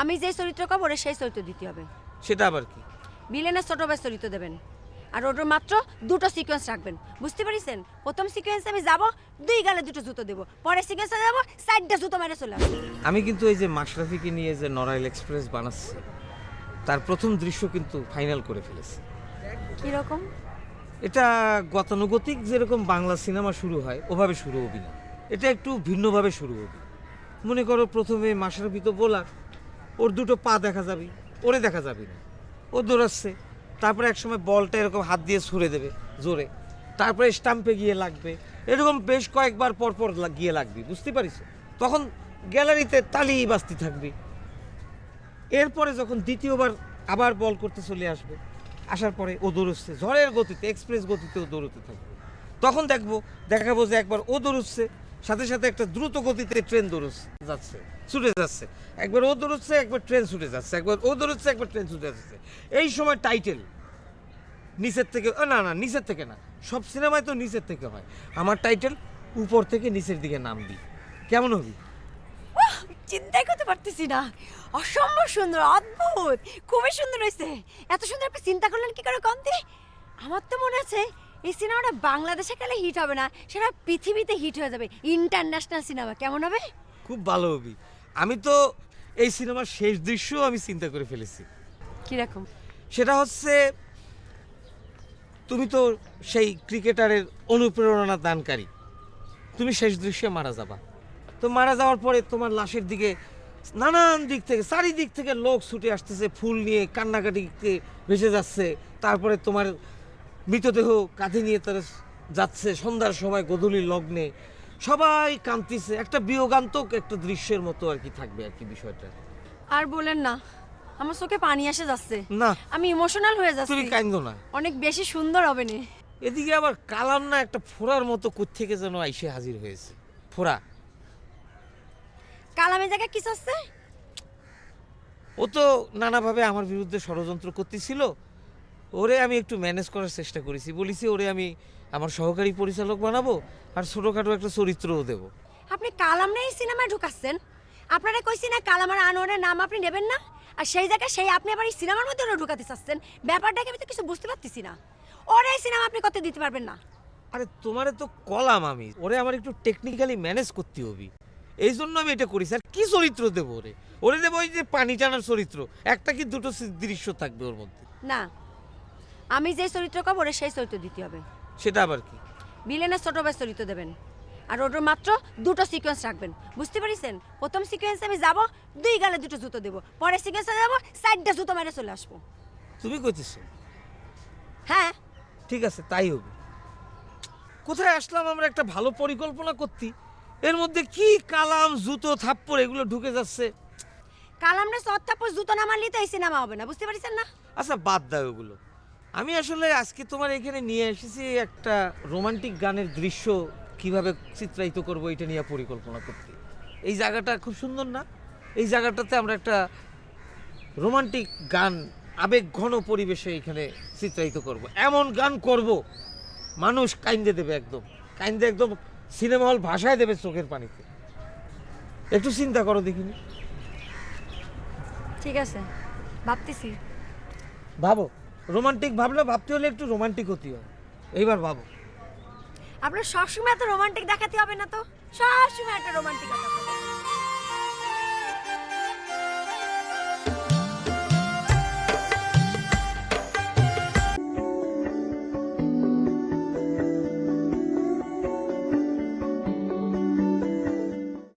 আমি যে চরিত্র করব ওরে সেই চরিত্র দিতে হবে। সেটা আবার কি? ভিলেনের ছোট ভাই চরিত্র দেবেন। আর ওটার মাত্র দুটো সিকোয়েন্স রাখবেন। বুঝতে পারিছেন? প্রথম সিকোয়েন্সে আমি যাব দুই গালে দুটো জুতো দেবো। পরের সিকোয়েন্সে যাব সাইডটা জুতো মেরে চলে আসব। আমি কিন্তু এই যে মাশরাফিকে নিয়ে যে নরাইল এক্সপ্রেস বানাচ্ছি তার প্রথম দৃশ্য কিন্তু ফাইনাল করে ফেলেছি। কীরকম? এটা গতানুগতিক যেরকম বাংলা সিনেমা শুরু হয় ওভাবে শুরু হবি না। এটা একটু ভিন্নভাবে শুরু হবে। মনে করো প্রথমে মাশরাফি তো বোলার ওর দুটো পা দেখা যাবে ওরে দেখা যাবে না। ও দৌড়াচ্ছে, তারপরে একসময় বলটা এরকম হাত দিয়ে ছুঁড়ে দেবে জোরে। তারপরে স্টাম্পে গিয়ে লাগবে। এরকম বেশ কয়েকবার পর পর লাগ- গিয়ে লাগবে, বুঝতে পারিস? তখন গ্যালারিতে তালি বাজতে থাকবি। এরপরে যখন দ্বিতীয়বার আবার বল করতে চলে আসবে, আসার পরে ও দৌড়চ্ছে, ঝড়ের গতিতে এক্সপ্রেস গতিতে ও দৌড়তে থাকবে। তখন দেখব, দেখাবো যে একবার ও দৌড়চ্ছে সাথে সাথে একটা দ্রুত গতিতে ট্রেন দৌড়চ্ছে যাচ্ছে, ছুটে যাচ্ছে। একবার ও দৌড়চ্ছে, একবার ট্রেন ছুটে যাচ্ছে। একবার ও দৌড়চ্ছে, একবার ট্রেন ছুটে যাচ্ছে। এই সময় টাইটেল নিচের থেকে না না, নিচের থেকে না। সব সিনেমায় তো নিচের থেকে হয়। আমার টাইটেল উপর থেকে নিচের দিকে নামবি। কেমন হবি? চিন্তাই করতে পারতেছি না। অসম্ভব সুন্দর, অদ্ভুত। খুবই সুন্দর হয়েছে এত সুন্দর আপনি চিন্তা করলেন কি করে কন্তি? আমার তো মনে আছে এই সিনেমাটা বাংলাদেশে গেলে হিট হবে না সেটা পৃথিবীতে হিট হয়ে যাবে। ইন্টারন্যাশনাল সিনেমা কেমন হবে? খুব ভালো হবি আমি তো এই সিনেমার শেষ দৃশ্য আমি চিন্তা করে ফেলেছি। কীরকম? সেটা হচ্ছে তুমি তো সেই ক্রিকেটারের অনুপ্রেরণা দানকারী। তুমি শেষ দৃশ্যে মারা যাবা। তো মারা যাওয়ার পরে তোমার লাশের দিকে নানান দিক থেকে চারিদিক থেকে লোক ছুটে আসতেছে ফুল নিয়ে কান্নাকাটিতে ভেসে যাচ্ছে। তারপরে তোমার মৃতদেহ কাঁধে নিয়ে তারা যাচ্ছে সন্ধ্যার সময় গধূলির লগ্নে। সবাই কাঁদতেছে। একটা বিয়োগান্তক একটা দৃশ্যের মতো আর কি থাকবে আর কি বিষয়টা। আর বলেন না আমার চোখে পানি এসে যাচ্ছে। না। আমি ইমোশনাল হয়ে যাচ্ছি। তুমি কান্দো না। অনেক বেশি সুন্দর হবে না। এদিকে আবার কালাম না একটা ফোড়ার মতো কোত্থেকে যেন আইসে হাজির হয়েছে। ফোড়া। কালামের জায়গা কি চাচ্ছে ও তো নানাভাবে আমার বিরুদ্ধে ষড়যন্ত্র করতেছিল। ওরে আমি একটু ম্যানেজ করার চেষ্টা করেছি। বলেছি ওরে আমি আমার সহকারী পরিচালক বানাবো আর ছোটোখাটো একটা চরিত্রও দেবো। আপনি কালাম নেই সিনেমায় ঢুকাচ্ছেন। আপনারা কইছি না কালাম আর আনোয়ারের নাম আপনি নেবেন না? আর সেই জায়গায় সেই আপনি আবার এই সিনেমার মধ্যে ওরা ঢুকাতে চাচ্ছেন। ব্যাপারটাকে আমি তো কিছু বুঝতে পারতেছি না। ওর এই সিনেমা আপনি করতে দিতে পারবেন না। আরে তোমারে তো কলাম আমি। ওরে আমার একটু টেকনিক্যালি ম্যানেজ করতে হবে। এই জন্য আমি এটা করি স্যার। কি চরিত্র দেবো ওরে? ওরে দেবো ওই যে পানি টানার চরিত্র। একটা কি দুটো দৃশ্য থাকবে ওর মধ্যে? না আমি যে চরিত্র করব ওরে সেই চরিত্র দিতে হবে। সেটা আবার কি? ভিলেনের ছোট ভাই চরিত্র দেবেন। আর ওটার মাত্র দুটো সিকোয়েন্স রাখবেন। বুঝতে পারিছেন? প্রথম সিকোয়েন্সে আমি যাব দুই গালে দুটো জুতো দেবো। পরের সিকোয়েন্সে যাব সাইডটা জুতো মেরে চলে আসব। তুমি কইতেছো? হ্যাঁ। ঠিক আছে তাই হবে। কোথায় আসলাম আমরা একটা ভালো পরিকল্পনা করতি? এর মধ্যে কি কালাম জুতো থাপ্পড় এগুলো ঢুকে যাচ্ছে? কালামনে সত্তাপুর জুতো না মারলে তো এই সিনেমা হবে না। বুঝতে পারিছেন না? আচ্ছা বাদ দাও ওগুলো আমি আসলে আজকে তোমার এখানে নিয়ে এসেছি একটা রোমান্টিক গানের দৃশ্য কীভাবে চিত্রায়িত করব এটা নিয়ে পরিকল্পনা করতে। এই জায়গাটা খুব সুন্দর না? এই জায়গাটাতে আমরা একটা রোমান্টিক গান আবেগ ঘন পরিবেশে এখানে চিত্রায়িত করব। এমন গান করব মানুষ কাইন্দে দেবে একদম। কাইন্দে একদম সিনেমা হল ভাষায় দেবে চোখের পানিতে। একটু চিন্তা করো দেখিনি? ঠিক আছে ভাবতেছি। ভাবো। রোমান্টিক ভাবলে ভাবতে হলে একটু রোমান্টিক হতে হয় এইবার ভাবো। আপনার সবসময় এত রোমান্টিক দেখাতে হবে না তো? সবসময় একটা রোমান্টিক